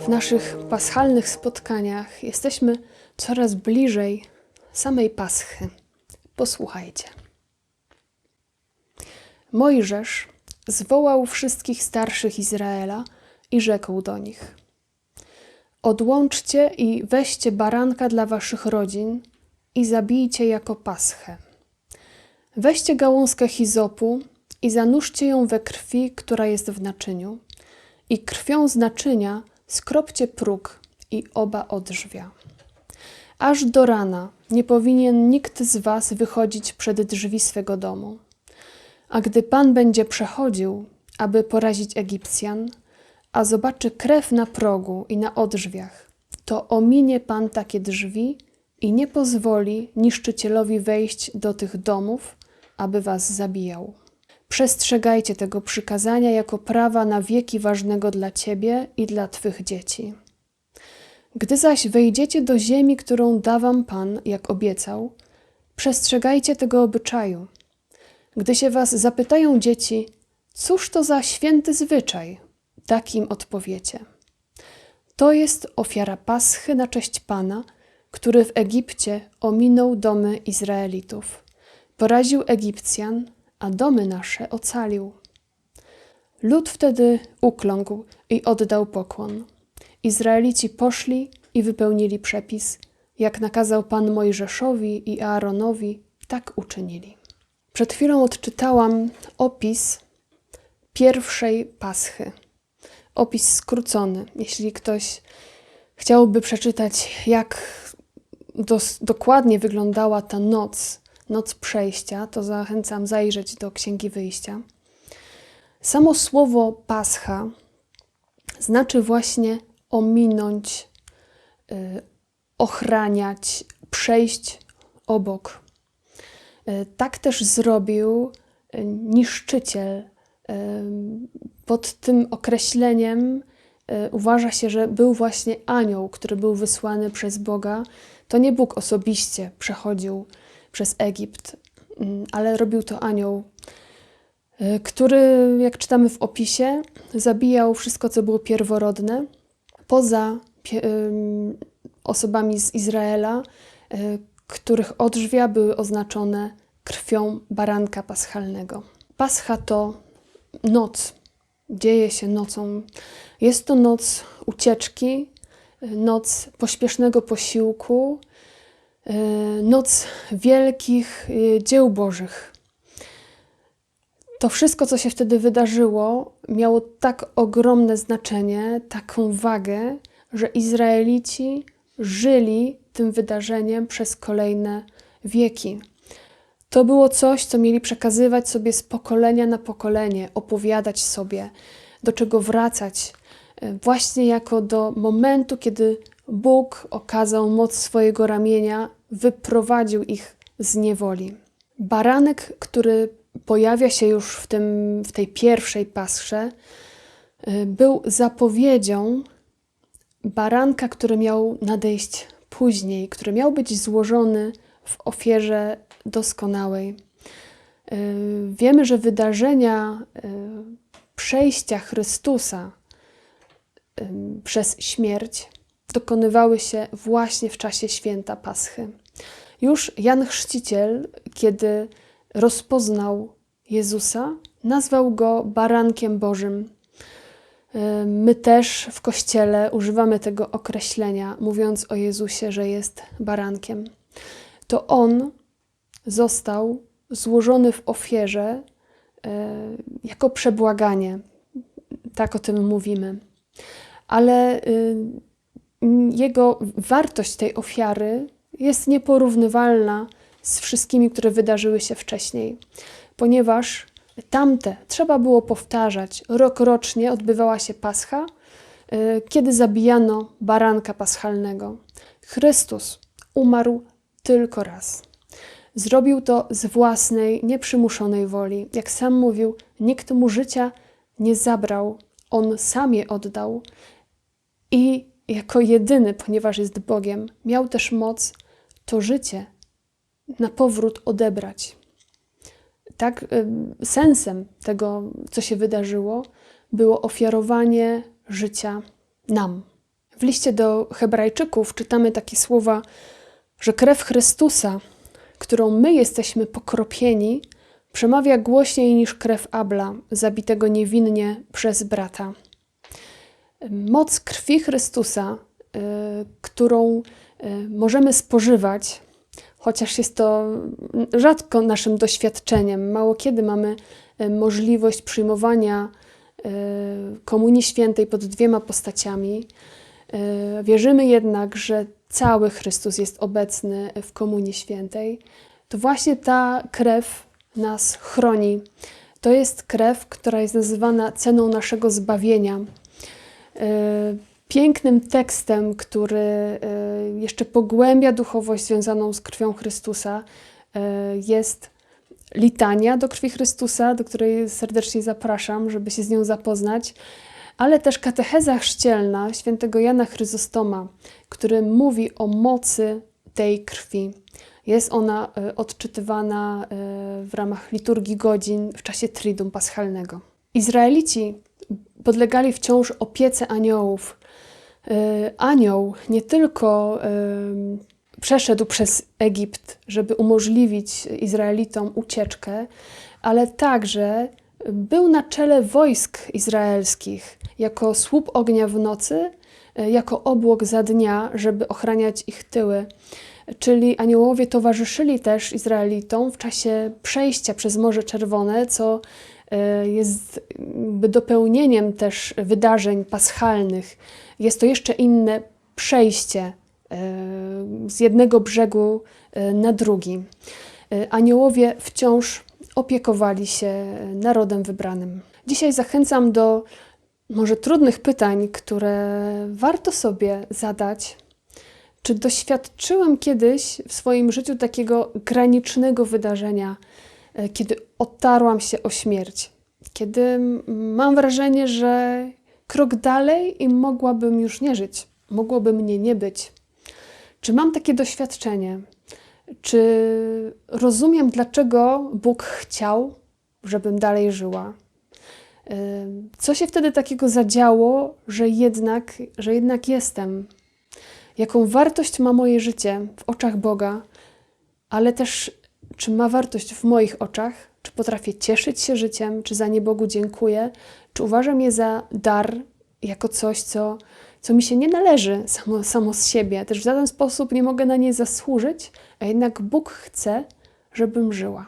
W naszych paschalnych spotkaniach jesteśmy coraz bliżej samej Paschy. Posłuchajcie. Mojżesz zwołał wszystkich starszych Izraela i rzekł do nich: Odłączcie i weźcie baranka dla waszych rodzin i zabijcie jako paschę. Weźcie gałązkę hizopu i zanurzcie ją we krwi, która jest w naczyniu, i krwią z naczynia skropcie próg i oba odrzwia. Aż do rana nie powinien nikt z was wychodzić przed drzwi swego domu. A gdy Pan będzie przechodził, aby porazić Egipcjan, a zobaczy krew na progu i na odrzwiach, to ominie Pan takie drzwi i nie pozwoli niszczycielowi wejść do tych domów, aby was zabijał. Przestrzegajcie tego przykazania jako prawa na wieki ważnego dla ciebie i dla twych dzieci. Gdy zaś wejdziecie do ziemi, którą da wam Pan, jak obiecał, przestrzegajcie tego obyczaju. Gdy się was zapytają dzieci, cóż to za święty zwyczaj, tak im odpowiecie. To jest ofiara Paschy na cześć Pana, który w Egipcie ominął domy Izraelitów. Poraził Egipcjan, a domy nasze ocalił. Lud wtedy ukląkł i oddał pokłon. Izraelici poszli i wypełnili przepis. Jak nakazał Pan Mojżeszowi i Aaronowi, tak uczynili. Przed chwilą odczytałam opis pierwszej Paschy. Opis skrócony. Jeśli ktoś chciałby przeczytać, jak dos- dokładnie wyglądała ta noc, noc przejścia, to zachęcam zajrzeć do Księgi Wyjścia. Samo słowo Pascha znaczy właśnie ominąć, y, ochraniać, przejść obok. Y, Tak też zrobił y, niszczyciel. Pod tym określeniem uważa się, że był właśnie anioł, który był wysłany przez Boga. To nie Bóg osobiście przechodził przez Egipt, mm, ale robił to anioł, y, który, jak czytamy w opisie, zabijał wszystko, co było pierworodne, poza osobami z Izraela, y, których odrzwia były oznaczone krwią baranka paschalnego. Pascha to noc, dzieje się nocą. Jest to noc ucieczki, y, noc pośpiesznego posiłku, noc wielkich y, dzieł Bożych. To wszystko, co się wtedy wydarzyło, miało tak ogromne znaczenie, taką wagę, że Izraelici żyli tym wydarzeniem przez kolejne wieki. To było coś, co mieli przekazywać sobie z pokolenia na pokolenie, opowiadać sobie, do czego wracać, e, właśnie jako do momentu, kiedy Bóg okazał moc swojego ramienia, wyprowadził ich z niewoli. Baranek, który pojawia się już w, tym, w tej pierwszej pasrze, y, był zapowiedzią baranka, który miał nadejść później, który miał być złożony w ofierze doskonałej. Y, Wiemy, że wydarzenia y, przejścia Chrystusa przez śmierć dokonywały się właśnie w czasie święta Paschy. Już Jan Chrzciciel, kiedy rozpoznał Jezusa, nazwał go barankiem Bożym. Y, My też w kościele używamy tego określenia, mówiąc o Jezusie, że jest barankiem. To on został złożony w ofierze y, jako przebłaganie. Tak o tym mówimy. Ale y, jego wartość tej ofiary jest nieporównywalna z wszystkimi, które wydarzyły się wcześniej, ponieważ tamte trzeba było powtarzać. Rokrocznie odbywała się Pascha, y, kiedy zabijano baranka paschalnego. Chrystus umarł tylko raz. Zrobił to z własnej, nieprzymuszonej woli. Jak sam mówił, nikt mu życia nie zabrał, on sam je oddał. I jako jedyny, ponieważ jest Bogiem, miał też moc to życie na powrót odebrać. Tak, ym, sensem tego, co się wydarzyło, było ofiarowanie życia nam, W liście do Hebrajczyków czytamy takie słowa, że krew Chrystusa, którą my jesteśmy pokropieni, przemawia głośniej niż krew Abla, zabitego niewinnie przez brata. Moc krwi Chrystusa, y, którą y, możemy spożywać, chociaż jest to rzadko naszym doświadczeniem, mało kiedy mamy y, możliwość przyjmowania Komunii Świętej pod dwiema postaciami. Wierzymy jednak, że cały Chrystus jest obecny w Komunii Świętej. To właśnie ta krew nas chroni. To jest krew, która jest nazywana ceną naszego zbawienia. E, pięknym tekstem, który e, jeszcze pogłębia duchowość związaną z krwią Chrystusa, e, jest litania do krwi Chrystusa, do której serdecznie zapraszam, żeby się z nią zapoznać, ale też katecheza chrzcielna świętego Jana Chryzostoma, który mówi o mocy tej krwi. Jest ona odczytywana w ramach liturgii godzin w czasie Triduum Paschalnego. Izraelici podlegali wciąż opiece aniołów. E, anioł nie tylko e, przeszedł przez Egipt, żeby umożliwić Izraelitom ucieczkę, ale także był na czele wojsk izraelskich jako słup ognia w nocy, e, jako obłok za dnia, żeby ochraniać ich tyły. Czyli aniołowie towarzyszyli też Izraelitom w czasie przejścia przez Morze Czerwone, co jest dopełnieniem też wydarzeń paschalnych. Jest to jeszcze inne przejście e, z jednego brzegu e, na drugi. Aniołowie wciąż opiekowali się narodem wybranym. Dzisiaj zachęcam do może trudnych pytań, które warto sobie zadać. Czy doświadczyłem kiedyś w swoim życiu takiego granicznego wydarzenia, E, kiedy otarłam się o śmierć, kiedy mam wrażenie, że krok dalej i mogłabym już nie żyć, mogłoby mnie nie być. Czy mam takie doświadczenie? Czy rozumiem, dlaczego Bóg chciał, żebym dalej żyła? E, co się wtedy takiego zadziało, że jednak, że jednak jestem? Jaką wartość ma moje życie w oczach Boga, ale też czy ma wartość w moich oczach? Czy potrafię cieszyć się życiem? Czy za nie Bogu dziękuję? Czy uważam je za dar, jako coś, co, co mi się nie należy samo, samo z siebie? Też w żaden sposób nie mogę na nie zasłużyć, a jednak Bóg chce, żebym żyła.